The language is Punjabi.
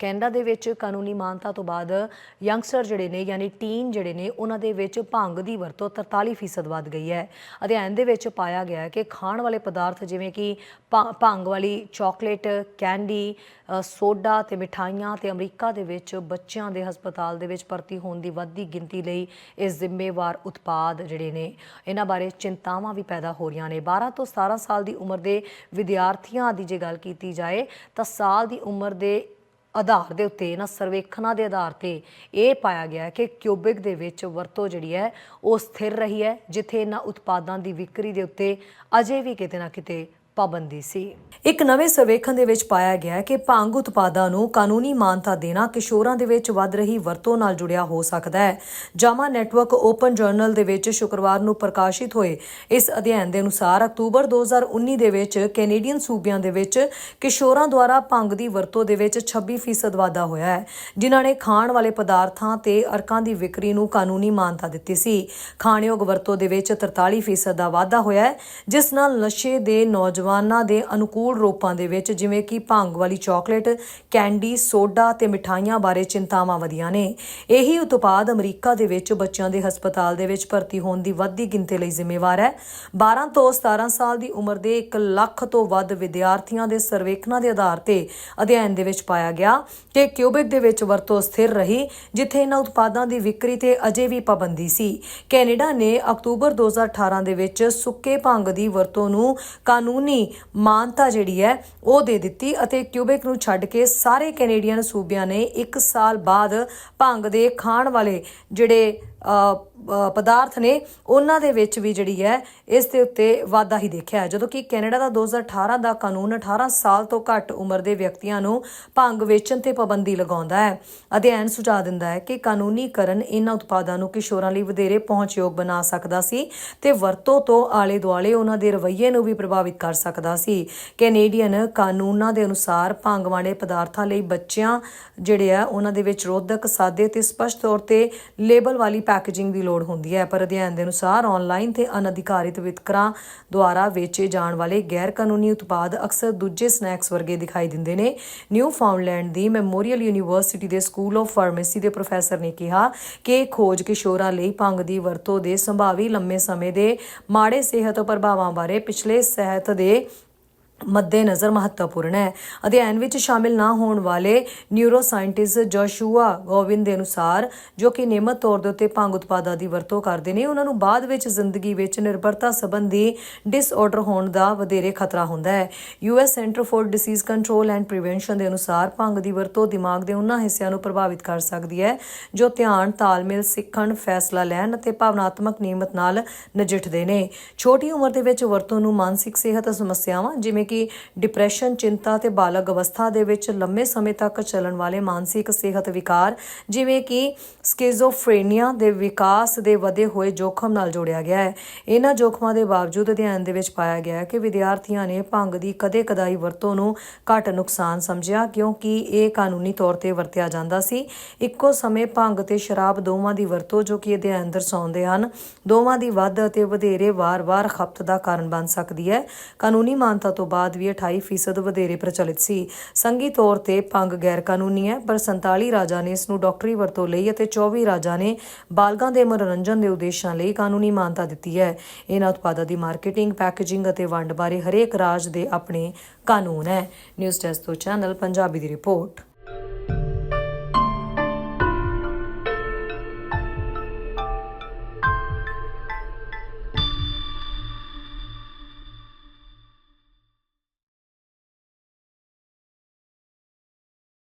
ਕੈਨੇਡਾ ਦੇ ਵਿੱਚ ਕਾਨੂੰਨੀ ਮਾਨਤਾ ਤੋਂ ਬਾਅਦ ਯੰਗਸਟਰ ਜਿਹੜੇ ਨੇ, ਯਾਨੀ ਟੀਨ ਜਿਹੜੇ ਨੇ, ਉਹਨਾਂ ਦੇ ਵਿੱਚ ਭੰਗ ਦੀ ਵਰਤੋਂ 43% ਵੱਧ ਗਈ ਹੈ। ਅਧਿਐਨ ਦੇ ਵਿੱਚ ਪਾਇਆ ਗਿਆ ਹੈ ਕਿ ਖਾਣ ਵਾਲੇ ਪਦਾਰਥ ਜਿਵੇਂ ਕਿ ਭੰ- ਭੰਗ ਵਾਲੀ ਚਾਕਲੇਟ, ਕੈਂਡੀ ਸੋਡਾ ਤੇ ਮਿਠਾਈਆਂ ਤੇ ਅਮਰੀਕਾ ਦੇ ਵਿੱਚ ਬੱਚਿਆਂ ਦੇ ਹਸਪਤਾਲ ਦੇ ਵਿੱਚ ਭਰਤੀ ਹੋਣ ਦੀ ਵੱਧਦੀ ਗਿਣਤੀ ਲਈ ਇਹ ਜ਼ਿੰਮੇਵਾਰ ਉਤਪਾਦ ਜਿਹੜੇ ਨੇ, ਇਹਨਾਂ ਬਾਰੇ ਚਿੰਤਾਵਾਂ ਵੀ ਪੈਦਾ ਹੋ ਰਹੀਆਂ ਨੇ। 12 ਤੋਂ 17 ਸਾਲ ਦੀ ਉਮਰ ਦੇ ਵਿਦਿਆਰਥੀਆਂ ਦੀ ਜੇ ਗੱਲ ਕੀਤੀ ਜਾਏ ਤਾਂ ਸਾਲ ਦੀ ਉਮਰ ਦੇ ਆਧਾਰ ਦੇ ਉੱਤੇ, ਇਹਨਾਂ ਸਰਵੇਖਣਾਂ ਦੇ ਆਧਾਰ ਤੇ ਇਹ ਪਾਇਆ ਗਿਆ ਹੈ ਕਿ ਕਿਊਬਿਕ ਦੇ ਵਿੱਚ ਵਰਤੋਂ ਜਿਹੜੀ ਹੈ, ਉਹ ਸਥਿਰ ਰਹੀ ਹੈ, ਜਿੱਥੇ ਇਹਨਾਂ ਉਤਪਾਦਾਂ ਦੀ ਵਿਕਰੀ ਦੇ ਉੱਤੇ ਅਜੇ ਵੀ ਕਿਤੇ ਨਾ ਕਿਤੇ ਪਾਬੰਦੀ ਸੀ। ਇੱਕ ਨਵੇਂ ਸਰਵੇਖਣ ਦੇ ਵਿੱਚ ਪਾਇਆ ਗਿਆ ਕਿ ਭੰਗ ਉਤਪਾਦਾਂ ਨੂੰ ਕਾਨੂੰਨੀ ਮਾਨਤਾ ਦੇਣਾ ਕਿਸ਼ੋਰਾਂ ਦੇ ਵਿੱਚ ਵੱਧ ਰਹੀ ਵਰਤੋਂ ਨਾਲ ਜੁੜਿਆ ਹੋ ਸਕਦਾ ਹੈ। ਜਾਮਾ ਨੈਟਵਰਕ ਓਪਨ ਜਰਨਲ ਦੇ ਵਿੱਚ ਸ਼ੁੱਕਰਵਾਰ ਨੂੰ ਪ੍ਰਕਾਸ਼ਿਤ ਹੋਏ ਇਸ ਅਧਿਐਨ ਦੇ ਅਨੁਸਾਰ ਅਕਤੂਬਰ 2019 ਦੇ ਵਿੱਚ ਕੈਨੇਡੀਅਨ ਸੂਬਿਆਂ ਦੇ ਵਿੱਚ ਕਿਸ਼ੋਰਾਂ ਦੁਆਰਾ ਭੰਗ ਦੀ ਵਰਤੋਂ ਦੇ ਵਿੱਚ 26% ਵਾਧਾ ਹੋਇਆ ਹੈ, ਜਿਨ੍ਹਾਂ ਨੇ ਖਾਣ ਵਾਲੇ ਪਦਾਰਥਾਂ ਤੇ ਅਰਕਾਂ ਦੀ ਵਿਕਰੀ ਨੂੰ ਕਾਨੂੰਨੀ ਮਾਨਤਾ ਦਿੱਤੀ ਸੀ। ਖਾਣਯੋਗ ਵਰਤੋਂ ਦੇ ਵਿੱਚ 43% ਦਾ ਵਾਧਾ ਹੋਇਆ ਹੈ, ਜਿਸ ਨਾਲ ਨਸ਼ੇ ਦੇ ਨੌਜਵਾਨ ਦੇ ਅਨੁਕੂਲ ਰੂਪਾਂ ਦੇ ਵਿੱਚ ਜਿਵੇਂ ਕਿ ਭੰਗ ਵਾਲੀ ਚਾਕਲੇਟ, ਕੈਂਡੀ, ਸੋਡਾ ਤੇ ਮਿਠਾਈਆਂ ਬਾਰੇ ਚਿੰਤਾਵਾਂ ਵਧੀਆਂ ਨੇ। ਇਹੀ ਉਤਪਾਦ ਅਮਰੀਕਾ ਦੇ ਵਿੱਚ ਬੱਚਿਆਂ ਦੇ ਹਸਪਤਾਲ ਦੇ ਵਿੱਚ ਭਰਤੀ ਹੋਣ ਦੀ ਵੱਧਦੀ ਗਿਣਤੀ ਲਈ ਜ਼ਿੰਮੇਵਾਰ ਹੈ। 12 ਤੋਂ 17 ਸਾਲ ਦੀ ਉਮਰ ਦੇ 1 ਲੱਖ ਤੋਂ ਵੱਧ ਵਿਦਿਆਰਥੀਆਂ ਦੇ ਸਰਵੇਖਣਾਂ ਦੇ ਆਧਾਰ ਤੇ ਅਧਿਐਨ ਦੇ ਵਿੱਚ ਪਾਇਆ ਗਿਆ ਕਿ ਕਿਊਬਿਕ ਦੇ ਵਿੱਚ ਵਰਤੋਂ ਸਥਿਰ ਰਹੀ, ਜਿੱਥੇ ਇਹਨਾਂ ਉਤਪਾਦਾਂ ਦੀ ਵਿਕਰੀ ਤੇ ਅਜੇ ਵੀ ਪਾਬੰਦੀ ਸੀ। ਕੈਨੇਡਾ ਨੇ ਅਕਤੂਬਰ 2018 ਦੇ ਵਿੱਚ ਸੁੱਕੇ ਭੰਗ ਦੀ ਵਰਤੋਂ ਨੂੰ ਕਾਨੂੰਨ ਮਾਨਤਾ ਜਿਹੜੀ ਹੈ ਉਹ ਦੇ ਦਿੱਤੀ ਅਤੇ ਕਿਊਬੇਕ ਨੂੰ ਛੱਡ ਕੇ ਸਾਰੇ ਕੈਨੇਡੀਅਨ ਸੂਬਿਆਂ ਨੇ 1 ਸਾਲ ਬਾਅਦ ਭੰਗ ਦੇ ਖਾਣ ਵਾਲੇ ਜਿਹੜੇ ਪਦਾਰਥ ਨੇ ਉਹਨਾਂ ਦੇ ਵਿੱਚ ਵੀ ਜਿਹੜੀ ਹੈ, ਇਸ ਦੇ ਉੱਤੇ ਵਾਧਾ ਹੀ ਦੇਖਿਆ ਹੈ। ਜਦੋਂ ਕਿ ਕੈਨੇਡਾ ਦਾ 2018 ਦਾ ਕਾਨੂੰਨ 18 ਸਾਲ ਤੋਂ ਘੱਟ ਉਮਰ ਦੇ ਵਿਅਕਤੀਆਂ ਨੂੰ ਭੰਗ ਵੇਚਣ ਤੇ ਪਾਬੰਦੀ ਲਗਾਉਂਦਾ ਹੈ ਅਧਿਐਨ ਸੁਝਾਅ ਦਿੰਦਾ ਹੈ ਕਿ ਕਾਨੂੰਨੀਕਰਨ ਇਹਨਾਂ ਉਤਪਾਦਾਂ ਨੂੰ ਕਿਸ਼ੋਰਾਂ ਲਈ ਵਧੇਰੇ ਪਹੁੰਚਯੋਗ ਬਣਾ ਸਕਦਾ ਸੀ ਤੇ ਵਰਤੋਂ ਤੋਂ ਆਲੇ ਦੁਆਲੇ ਉਹਨਾਂ ਦੇ ਰਵੱਈਏ ਨੂੰ ਵੀ ਪ੍ਰਭਾਵਿਤ ਕਰ ਸਕਦਾ ਸੀ ਕੈਨੇਡੀਅਨ ਕਾਨੂੰਨਾਂ ਦੇ ਅਨੁਸਾਰ ਭੰਗ ਵਾਲੇ ਪਦਾਰਥਾਂ ਲਈ ਬੱਚਿਆਂ ਜਿਹੜੇ ਆ ਉਹਨਾਂ ਦੇ ਵਿੱਚ ਰੋਧਕ, ਸਾਦੇ ਤੇ ਸਪਸ਼ਟ ਤੌਰ ਤੇ ਲੇਬਲ ਵਾਲੀ ਪੈਕੇਜਿੰਗ ਦੀ ਲੋੜ ਹੁੰਦੀ ਹੈ। ਪਰ ਅਧਿਐਨ ਦੇ ਅਨੁਸਾਰ ਆਨਲਾਈਨ ਤੇ ਅਨਅਧਿਕਾਰਿਤ ਵਿਤਕਰਾਂ ਦੁਆਰਾ ਵੇਚੇ ਜਾਣ ਵਾਲੇ ਗੈਰ ਕਾਨੂੰਨੀ ਉਤਪਾਦ ਅਕਸਰ ਦੂਜੇ ਸਨੈਕਸ ਵਰਗੇ ਦਿਖਾਈ ਦਿੰਦੇ ਨੇ। ਨਿਊ ਫਾਊਂਡਲੈਂਡ ਦੀ ਮੈਮੋਰੀਅਲ ਯੂਨੀਵਰਸਿਟੀ ਦੇ ਸਕੂਲ ਆਫ ਫਾਰਮੇਸੀ ਦੇ ਪ੍ਰੋਫੈਸਰ ਨੇ ਕਿਹਾ ਕਿ ਖੋਜ ਕਿਸ਼ੋਰਾਂ ਲਈ ਭੰਗ ਦੀ ਵਰਤੋਂ ਦੇ ਸੰਭਾਵੀ ਲੰਮੇ ਸਮੇਂ ਦੇ ਮਾੜੇ ਸਿਹਤ ਪ੍ਰਭਾਵਾਂ ਬਾਰੇ ਪਿਛਲੇ ਸਿਹਤ ਦੇ ਮੱਦੇਨਜ਼ਰ ਮਹੱਤਵਪੂਰਨ ਹੈ। ਅਧਿਐਨ ਵਿੱਚ ਸ਼ਾਮਿਲ ਨਾ ਹੋਣ ਵਾਲੇ ਨਿਊਰੋ ਸਾਇੰਟਿਸਟ ਜੋਸ਼ੂਆ ਗੋਵਿੰਦ ਦੇ ਅਨੁਸਾਰ, ਜੋ ਕਿ ਨਿਯਮਤ ਤੌਰ ਦੇ ਉੱਤੇ ਭੰਗ ਉਤਪਾਦਾਂ ਦੀ ਵਰਤੋਂ ਕਰਦੇ ਨੇ, ਉਹਨਾਂ ਨੂੰ ਬਾਅਦ ਵਿੱਚ ਜ਼ਿੰਦਗੀ ਵਿੱਚ ਨਿਰਭਰਤਾ ਸੰਬੰਧੀ ਡਿਸਆਰਡਰ ਹੋਣ ਦਾ ਵਧੇਰੇ ਖਤਰਾ ਹੁੰਦਾ ਹੈ। US centre for disease control and prevention ਦੇ ਅਨੁਸਾਰ, ਭੰਗ ਦੀ ਵਰਤੋਂ ਦਿਮਾਗ ਦੇ ਉਹਨਾਂ ਹਿੱਸਿਆਂ ਨੂੰ ਪ੍ਰਭਾਵਿਤ ਕਰ ਸਕਦੀ ਹੈ, ਜੋ ਧਿਆਨ, ਤਾਲਮੇਲ, ਸਿੱਖਣ, ਫੈਸਲਾ ਲੈਣ ਅਤੇ ਭਾਵਨਾਤਮਕ ਨਿਯਮਤ ਨਾਲ ਨਜਿੱਠਦੇ ਨੇ। ਛੋਟੀ ਉਮਰ ਦੇ ਵਿੱਚ ਵਰਤੋਂ ਨੂੰ ਮਾਨਸਿਕ ਸਿਹਤ ਸਮੱਸਿਆਵਾਂ, ਜਿਵੇਂ ਕਿ ਡਿਪਰੈਸ਼ਨ, ਚਿੰਤਾ ਤੇ ਬਾਲਗ ਅਵਸਥਾ ਦੇ ਵਿੱਚ ਲੰਮੇ ਸਮੇਂ ਤੱਕ ਚੱਲਣ ਵਾਲੇ ਮਾਨਸਿਕ ਸਿਹਤ ਵਿਕਾਰ, ਜਿਵੇਂ ਕਿ ਸਕਿਜ਼ੋਫਰੇਨੀਆ ਦੇ ਵਿਕਾਸ ਦੇ ਵਧੇ ਹੋਏ ਜੋਖਮ ਨਾਲ ਜੋੜਿਆ ਗਿਆ ਹੈ। ਇਹਨਾਂ ਜੋਖਮਾਂ ਦੇ ਬਾਵਜੂਦ ਅਧਿਐਨ ਦੇ ਵਿੱਚ ਪਾਇਆ ਗਿਆ ਕਿ ਵਿਦਿਆਰਥੀਆਂ ਨੇ ਭੰਗ ਦੀ ਕਦੇ-ਕਦਾਈ ਵਰਤੋਂ ਨੂੰ ਘੱਟ ਨੁਕਸਾਨ ਸਮਝਿਆ, ਕਿਉਂਕਿ ਇਹ ਕਾਨੂੰਨੀ ਤੌਰ ਤੇ ਵਰਤਿਆ ਜਾਂਦਾ ਸੀ। ਇੱਕੋ ਸਮੇਂ ਭੰਗ ਤੇ ਸ਼ਰਾਬ ਦੋਵਾਂ ਦੀ ਵਰਤੋਂ ਜੋ ਕਿ ਅਧਿਐਨ ਦਰਸਾਉਂਦੇ ਹਨ, ਦੋਵਾਂ ਦੀ ਵੱਧ ਅਤੇ ਵਧੇਰੇ ਵਾਰ-ਵਾਰ ਖਪਤ ਦਾ ਕਾਰਨ ਬਣ ਸਕਦੀ ਹੈ। ਕਾਨੂੰਨੀ ਮਾਨਤਾ ਤੋਂ ਬਾਅਦ ਵੀ 28% ਵਧੇਰੇ ਪ੍ਰਚਲਿਤ ਸੀ। ਸੰਘੀ ਤੌਰ ਤੇ ਭੰਗ ਗੈਰ ਕਾਨੂੰਨੀ ਹੈ, ਪਰ 47 ਰਾਜਾਂ ਨੇ ਇਸ ਨੂੰ ਡਾਕਟਰੀ ਵਰਤੋਂ ਲਈ ਅਤੇ 24 ਰਾਜਾਂ ਨੇ ਬਾਲਗਾਂ ਦੇ ਮਨੋਰੰਜਨ ਦੇ ਉਦੇਸ਼ਾਂ ਲਈ ਕਾਨੂੰਨੀ ਮਾਨਤਾ ਦਿੱਤੀ ਹੈ। ਇਹਨਾਂ ਉਤਪਾਦਾਂ ਦੀ ਮਾਰਕੀਟਿੰਗ, ਪੈਕੇਜਿੰਗ ਅਤੇ ਵੰਡ ਬਾਰੇ ਹਰੇਕ ਰਾਜ ਦੇ ਆਪਣੇ ਕਾਨੂੰਨ ਹੈ। ਨਿਊਜ਼ ਡੈਸਕ ਤੋਂ ਚੈਨਲ ਪੰਜਾਬੀ ਦੀ ਰਿਪੋਰਟ।